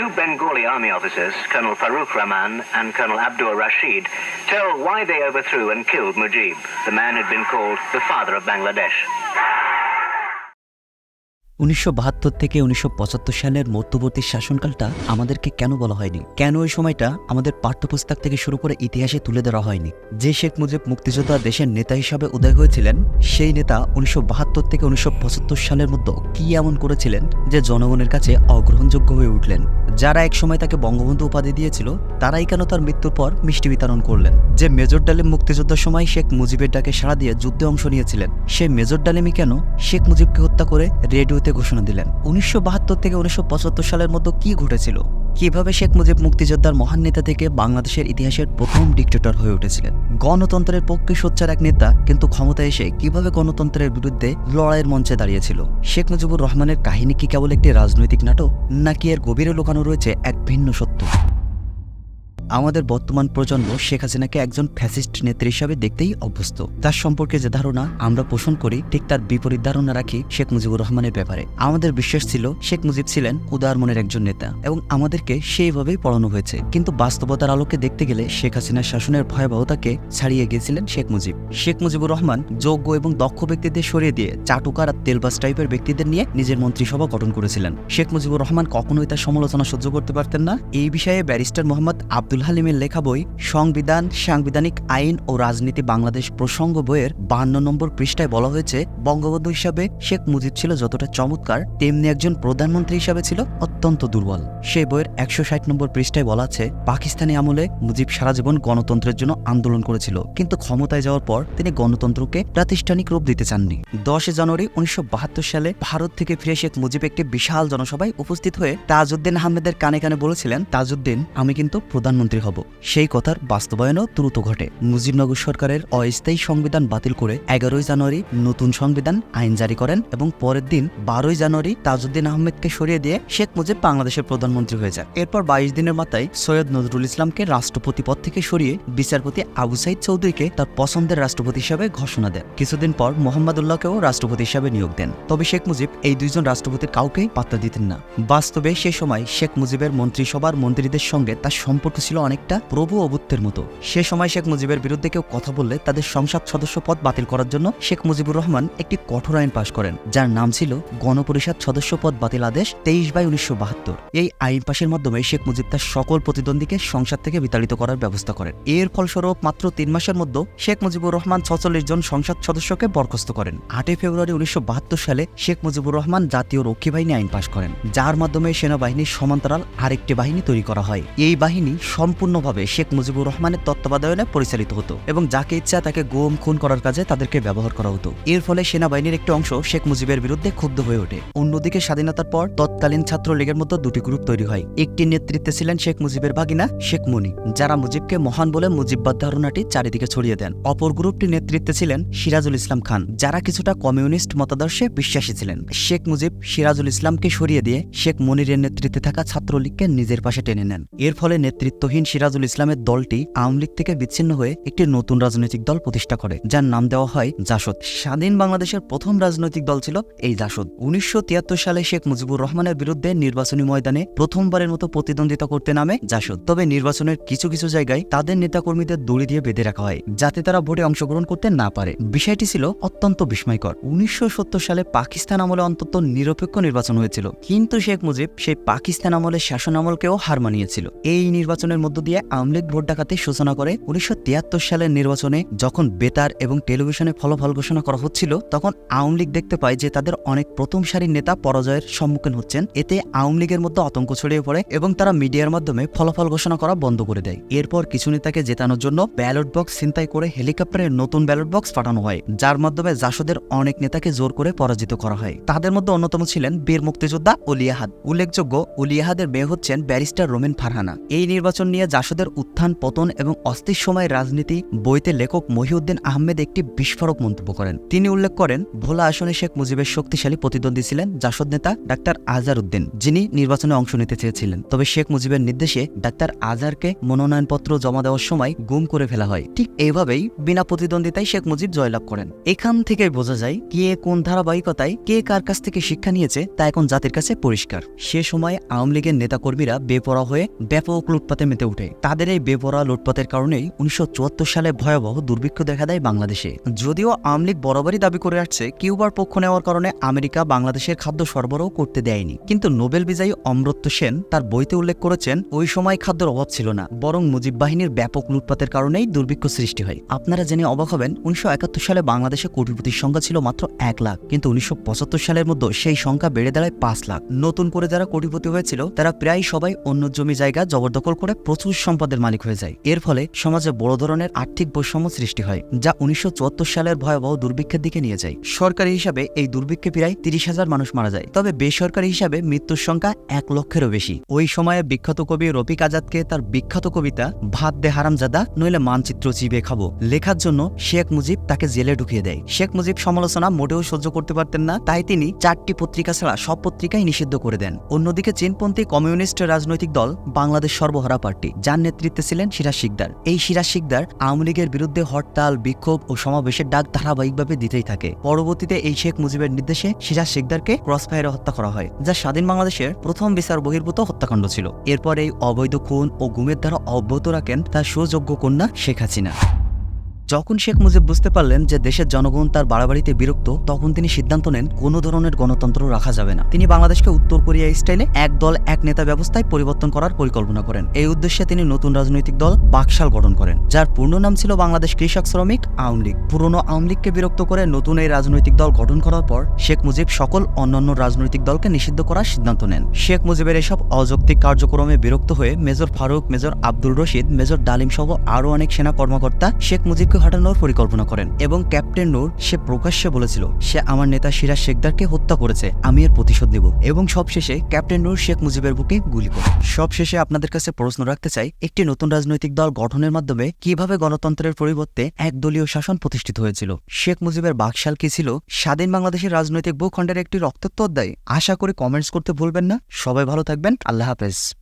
Two Bengali army officers, Colonel Farooq Rahman and Colonel Abdul Rashid, tell why they overthrew and killed Mujib, the man who'd been called the father of Bangladesh. উনিশশো বাহাত্তর থেকে উনিশশো সালের মধ্যবর্তী শাসনকালটা আমাদেরকে কেন বলা হয়নি? কেন ওই সময়টা আমাদের পাঠ্যপুস্তক থেকে শুরু করে ইতিহাসে তুলে ধরা হয়নি? যে শেখ মুজিব মুক্তিযোদ্ধা দেশের নেতা হিসাবে উদয় হয়েছিলেন সেই নেতা উনিশশো বাহাত্তর থেকে উনিশশো পঁচাত্তর সালের মধ্যে কি এমন করেছিলেন যে জনগণের কাছে অগ্রহণযোগ্য হয়ে উঠলেন? যারা এক সময় তাকে বঙ্গবন্ধু উপাধি দিয়েছিল, তারাই কেন তার মৃত্যুর পর মিষ্টি বিতরণ করলেন? যে মেজর ডালিম মুক্তিযোদ্ধার সময় শেখ মুজিবের ডাকে সাড়া দিয়ে যুদ্ধে অংশ নিয়েছিলেন, সে মেজর ডালিমই কেন শেখ মুজিবকে হত্যা করে রেডিওতে ঘোষণা দিলেন? উনিশশো বাহাত্তর থেকে উনিশশো পঁচাত্তর সালের মধ্যে কি ঘটেছিল? কীভাবে শেখ মুজিব মুক্তিযোদ্ধার মহান নেতা থেকে বাংলাদেশের ইতিহাসের প্রথম ডিক্টেটর হয়ে উঠেছিলেন? গণতন্ত্রের পক্ষে সোচ্চার এক নেতা, কিন্তু ক্ষমতা এসে কীভাবে গণতন্ত্রের বিরুদ্ধে লড়াইয়ের মঞ্চে দাঁড়িয়েছিল? শেখ মুজিবুর রহমানের কাহিনী কি কেবল একটি রাজনৈতিক নাটক, নাকি এর গভীরে লুকানো রয়েছে এক ভিন্ন সত্য? আমাদের বর্তমান প্রজন্ম শেখ হাসিনাকে একজন ফ্যাসিস্ট নেত্রী হিসাবে দেখতেই অভ্যস্ত। তার সম্পর্কে যে ধারণা আমরা পোষণ করি, ঠিক তার বিপরীত ধারণা রাখি শেখ মুজিবুর রহমানের ব্যাপারে। আমাদের বিশ্বাস ছিল, শেখ মুজিব ছিলেন উদার মনের একজন নেতা এবং আমাদেরকে সেইভাবেই পড়ানো হয়েছে। কিন্তু বাস্তবতার আলোকে দেখতে গেলে শেখ হাসিনার শাসনের ভয়াবহতাকে ছাড়িয়ে গিয়েছিলেন শেখ মুজিব। শেখ মুজিবুর রহমান যোগ্য এবং দক্ষ ব্যক্তিদের সরিয়ে দিয়ে চাটুকার আর তেলবাস টাইপের ব্যক্তিদের নিয়ে নিজের মন্ত্রিসভা গঠন করেছিলেন। শেখ মুজিবুর রহমান কখনোই তার সমালোচনা সহ্য করতে পারতেন না। এই বিষয়ে ব্যারিস্টার মোহাম্মদ আব্দুল হালিমের লেখা বই সংবিধান, সাংবিধানিক আইন ও রাজনীতি বাংলাদেশ প্রসঙ্গ বইয়ের বান্ন নম্বর পৃষ্ঠায় বলা হয়েছে, বঙ্গবন্ধু হিসাবে শেখ মুজিব ছিল যতটা চমৎকার, তেমনি একজন প্রধানমন্ত্রী হিসাবে ছিল অত্যন্ত দুর্বল। সেই বইয়ের একশো ষাট নম্বর পৃষ্ঠায় বলা আছে, পাকিস্তানি আমলে মুজিব সারা জীবন গণতন্ত্রের জন্য আন্দোলন করেছিল, কিন্তু ক্ষমতায় যাওয়ার পর তিনি গণতন্ত্রকে প্রাতিষ্ঠানিক রূপ দিতে চাননি। দশই জানুয়ারি উনিশশো বাহাত্তর সালে ভারত থেকে ফিরে শেখ মুজিব একটি বিশাল জনসভায় উপস্থিত হয়ে তাজউদ্দিন আহমেদের কানে কানে বলেছিলেন, তাজউদ্দিন, আমি কিন্তু প্রধানমন্ত্রী। হব। সেই কথার বাস্তবায়নও দ্রুত ঘটে। মুজিবনগর সরকারের অস্থায়ী সংবিধান বাতিল করে এগারোই জানুয়ারি নতুন সংবিধান আইন জারি করেন এবং পরের দিন বারোই জানুয়ারি তাজউদ্দিন আহমেদকে সরিয়ে দিয়ে শেখ মুজিব বাংলাদেশের প্রধানমন্ত্রী হয়ে যান। এরপর বাইশ দিনের মাথায় সৈয়দ নজরুল ইসলামকে রাষ্ট্রপতি পদ থেকে সরিয়ে বিচারপতি আবু সাইদ চৌধুরীকে তার পছন্দের রাষ্ট্রপতি হিসাবে ঘোষণা দেন। কিছুদিন পর মোহাম্মদুল্লাহকেও রাষ্ট্রপতি হিসাবে নিয়োগ দেন। তবে শেখ মুজিব এই দুইজন রাষ্ট্রপতির কাউকেই পাত্তা দিতেন না। বাস্তবে সে সময় শেখ মুজিবের মন্ত্রিসভার মন্ত্রীদের সঙ্গে তার সম্পর্ক ছিল অনেকটা প্রভু অবুত্তের মতো। সে সময় শেখ মুজিবের বিরুদ্ধে কেউ কথা বললে তাদের সংসদ সদস্য পদ বাতিল করার জন্য শেখ মুজিবুর রহমান একটি কঠোর আইন পাশ করেন, যার নাম ছিল গণপরিষদ সদস্য পদ বাতিল আদেশ তেইশ বাই উনিশশো বাহাত্তর। এই আইন পাশের মাধ্যমে শেখ মুজিব তার সকল প্রতিদ্বন্দ্বীকে সংসদ থেকে বিতাড়িত করার ব্যবস্থা করেন। এর ফলস্বরূপ মাত্র তিন মাসের মধ্যে শেখ মুজিবুর রহমান ছচল্লিশ জন সংসদ সদস্যকে বরখাস্ত করেন। আটই ফেব্রুয়ারি উনিশশো বাহাত্তর সালে শেখ মুজিবুর রহমান জাতীয় রক্ষী বাহিনী আইন পাশ করেন, যার মাধ্যমে সেনাবাহিনীর সমান্তরাল আরেকটি বাহিনী তৈরি করা হয়। এই বাহিনী সম্পূর্ণভাবে শেখ মুজিবুর রহমানের তত্ত্বাবধানে পরিচালিত হতো এবং যাকে ইচ্ছা তাকে গুম খুন করার কাজে তাদেরকে ব্যবহার করা হতো। এর ফলে সেনাবাহিনীর একটি অংশ শেখ মুজিবের বিরুদ্ধে ক্ষুব্ধ হয়ে ওঠে। অন্যদিকে স্বাধীনতার পর তৎকালীন ছাত্রলীগের মতো দুটি গ্রুপ তৈরি হয়। একটি নেতৃত্বে ছিলেন শেখ মুজিবের ভাগিনা শেখ মনি, যারা মুজিবকে মহান বলে মুজিববাদ ধারণাটি চারিদিকে ছড়িয়ে দেন। অপর গ্রুপটি নেতৃত্বে ছিলেন সিরাজুল ইসলাম খান, যারা কিছুটা কমিউনিস্ট মতাদর্শে বিশ্বাসী ছিলেন। শেখ মুজিব সিরাজুল ইসলামকে সরিয়ে দিয়ে শেখ মনিরের নেতৃত্বে থাকা ছাত্রলীগকে নিজের পাশে টেনে নেন। এর ফলে নেতৃত্বহীন সিরাজুল ইসলামের দলটি আওয়ামী লীগ থেকে বিচ্ছিন্ন হয়ে একটি নতুন রাজনৈতিক দল প্রতিষ্ঠা করে, যার নাম দেওয়া হয় জাসদ। স্বাধীন বাংলাদেশের প্রথম রাজনৈতিক দল ছিল এই জাসদ। উনিশশো তিয়াত্তর সালে শেখ মুজিবুর রহমানের বিরুদ্ধে নির্বাচনী ময়দানে প্রথমবারের মতো প্রতিদ্বন্দ্বিতা করতে নামে জাসদ। তবে নির্বাচনের কিছু কিছু জায়গায় তাদের নেতাকর্মীদের দড়ি দিয়ে বেঁধে রাখা হয়, যাতে তারা ভোটে অংশগ্রহণ করতে না পারে। বিষয়টি ছিল অত্যন্ত বিস্ময়কর। উনিশশো সত্তর সালে পাকিস্তান আমলে অন্তত নিরপেক্ষ নির্বাচন হয়েছিল, কিন্তু শেখ মুজিব সেই পাকিস্তান আমলের শাসন আমলকেও হার মানিয়েছিল। এই নির্বাচনের মধ্য দিয়ে আওয়ামী লীগ ভোট ডাকাতে সূচনা করে উনিশশো তিয়াত্তর সালের নির্বাচনে যখন বেতার এবং টেলিভিশনে ফলাফল ঘোষণা করা হচ্ছিল, তখন আওয়ামী লীগ দেখতে পায় যে তাদের অনেক প্রথম সারির নেতা পরাজয়ের সম্মুখীন হচ্ছেন। এতে আওয়ামী লীগের মধ্যে আতঙ্ক ছড়িয়ে পড়ে এবং তারা মিডিয়ার মাধ্যমে ফলাফল ঘোষণা করা বন্ধ করে দেয়। এরপর কিছু নেতাকে জেতানোর জন্য ব্যালট বক্স ছিনতাই করে হেলিকপ্টারে নতুন ব্যালট বক্স পাঠানো হয়, যার মাধ্যমে জাসদের অনেক নেতাকে জোর করে পরাজিত করা হয়। তাদের মধ্যে অন্যতম ছিলেন বীর মুক্তিযোদ্ধা উলিয়াহাদ উল্লেখযোগ্য উলিয়াহাদের মেয়ে হচ্ছেন ব্যারিস্টার রোমেন ফারহানা। এই নির্বাচন নিয়ে জাসদের উত্থান, পতন এবং অস্থির সময়ের রাজনীতি বইতে লেখক মহিউদ্দিন আহমেদ একটি বিস্ফোরক মন্তব্য করেন। তিনি উল্লেখ করেন, ভোলা আসনে শেখ মুজিবের শক্তিশালী প্রতিদ্বন্দ্বী ছিলেন জাসদ নেতা ডাক্তার আজহার উদ্দিন যিনি নির্বাচনে অংশ নিতে চেয়েছিলেন। তবে শেখ মুজিবের নির্দেশে ডাক্তার আজহারকে মনোনয়নপত্র জমা দেওয়ার সময় গুম করে ফেলা হয়। ঠিক এইভাবেই বিনা প্রতিদ্বন্দ্বিতায় শেখ মুজিব জয়লাভ করেন। এখান থেকে বোঝা যায় কে কোন ধারাবাহিকতায় কে কার কাছ থেকে শিক্ষা নিয়েছে তা এখন জাতির কাছে পরিষ্কার। সে সময় আওয়ামী লীগের নেতাকর্মীরা বেপরা হয়ে ব্যাপক লুটপাতে মেতে ওঠে। তাদের এই বেপরা লুটপাতের কারণেই উনিশশো চুয়াত্তর সালে ভয়াবহ দুর্ভিক্ষ দেখা দেয় বাংলাদেশে। যদিও আওয়ামী লীগ বরাবরই দাবি করে আসছে, কিউবার পক্ষ নেওয়ার কারণে আমেরিকা বাংলাদেশের খাদ্য সরবরাহ করতে দেয়নি। কিন্তু নোবেল বিজয়ী অমরত্ব সেন তার বইতে উল্লেখ করেছেন, ওই সময় খাদ্যের অভাব ছিল না, বরং মুজিব বাহিনীর ব্যাপক লুটপাতের কারণেই দুর্ভিক্ষ সৃষ্টি হয়। আপনারা জেনে অবাক হবেন, উনিশশো একাত্তর সালে বাংলাদেশে কোটিপতির সংখ্যা ছিল মাত্র এক লাখ, কিন্তু উনিশশো পঁচাত্তর সালের মধ্যে সেই সংখ্যা বেড়ে দাঁড়ায় পাঁচ লাখ। নতুন করে যারা কোটিপতি হয়েছিল, তারা প্রায় সবাই অন্য জমি জায়গা জবরদখল করে প্রচুর সম্পদের মালিক হয়ে যায়। এর ফলে সমাজে বড় ধরনের আর্থিক বৈষম্য সৃষ্টি হয়, যা উনিশশো চুয়াত্তর সালের ভয়াবহ দুর্ভিক্ষের দিকে নিয়ে যায়। সরকারি হিসাবে এই দুর্ভিক্ষে প্রায় তিরিশ হাজার মানুষ মারা যায়। তবে বেসরকারি হিসাবে মৃত্যুর সংখ্যা এক লক্ষেরও বেশি। ওই সময়ে বিখ্যাত কবি রফিক আজাদকে তার বিখ্যাত কবিতা ভাত দে হারামজাদা নইলে মানচিত্র চিবে খাব। লেখার জন্য শেখ মুজিব তাকে জেলে ঢুকিয়ে দেয়। শেখ মুজিব সমালোচনা মোটেও সহ্য করতে পারতেন না, তাই তিনি চারটি পত্রিকা ছাড়া সব পত্রিকাই নিষিদ্ধ করে দেন। অন্যদিকে চীনপন্থী কমিউনিস্ট রাজনৈতিক দল বাংলাদেশ সর্বহারা পার্টি। যার নেতৃত্বে ছিলেন সিরাজ শিকদার। এই সিরাজ শিকদার আওয়ামী লীগের বিরুদ্ধে হরতাল, বিক্ষোভ ও সমাবেশের ডাক ধারাবাহিকভাবে দিতেই থাকে। পরবর্তীতে এই শেখ মুজিবের নির্দেশে সিরাজ শিকদারকে ক্রসফায়ারে হত্যা করা হয়, যা স্বাধীন বাংলাদেশের প্রথম বিচার বহির্ভূত হত্যাকাণ্ড ছিল। এরপর এই অবৈধ খুন ও গুমের দ্বারা অব্যাহত রাখেন তার সুযোগ্য কন্যা শেখ হাসিনা। যখন শেখ মুজিব বুঝতে পারলেন যে দেশের জনগণ তার বাড়াবাড়িতে বিরক্ত, তখন তিনি সিদ্ধান্ত নেন কোনো ধরনের গণতন্ত্র রাখা যাবে না। তিনি বাংলাদেশকে উত্তর কোরিয়া স্টাইলে এক দল, এক নেতা ব্যবস্থায় পরিবর্তন করার পরিকল্পনা করেন। এই উদ্দেশ্যে তিনি নতুন রাজনৈতিক দল বাকশাল গঠন করেন, যার পূর্ণ নাম ছিল বাংলাদেশ কৃষক শ্রমিক আওয়ামী লীগ। পুরনো আওয়ামী লীগকে বিরক্ত করে নতুন এই রাজনৈতিক দল গঠন করার পর শেখ মুজিব সকল অন্যান্য রাজনৈতিক দলকে নিষিদ্ধ করার সিদ্ধান্ত নেন। শেখ মুজিবের এসব অযৌক্তিক কার্যক্রমে বিরক্ত হয়ে major Faruk, major Abdul Rashid, major Dalim সহ আরও অনেক সেনা কর্মকর্তা শেখ মুজিবকে হটানোর পরিকল্পনা করেন এবং ক্যাপ্টেন নূর সে প্রকাশ্যে বলেছিল, সে আমার নেতা সিরাজ শেখদারকে হত্যা করেছে, আমি এর প্রতিশোধ নেব। এবং সবশেষে ক্যাপ্টেন নূর শেখ মুজিবের বুকে গুলি করে। সবশেষে আপনাদের কাছে প্রশ্ন রাখতে চাই, একটি নতুন রাজনৈতিক দল গঠনের মাধ্যমে কীভাবে গণতন্ত্রের পরিবর্তে একদলীয় শাসন প্রতিষ্ঠিত হয়েছিল? শেখ মুজিবের বাকশাল কি ছিল? স্বাধীন বাংলাদেশের রাজনৈতিক ভূখণ্ডের একটি রক্তাক্ত অধ্যায় আশা করি কমেন্টস করতে ভুলবেন না। সবাই ভালো থাকবেন। আল্লাহ হাফেজ।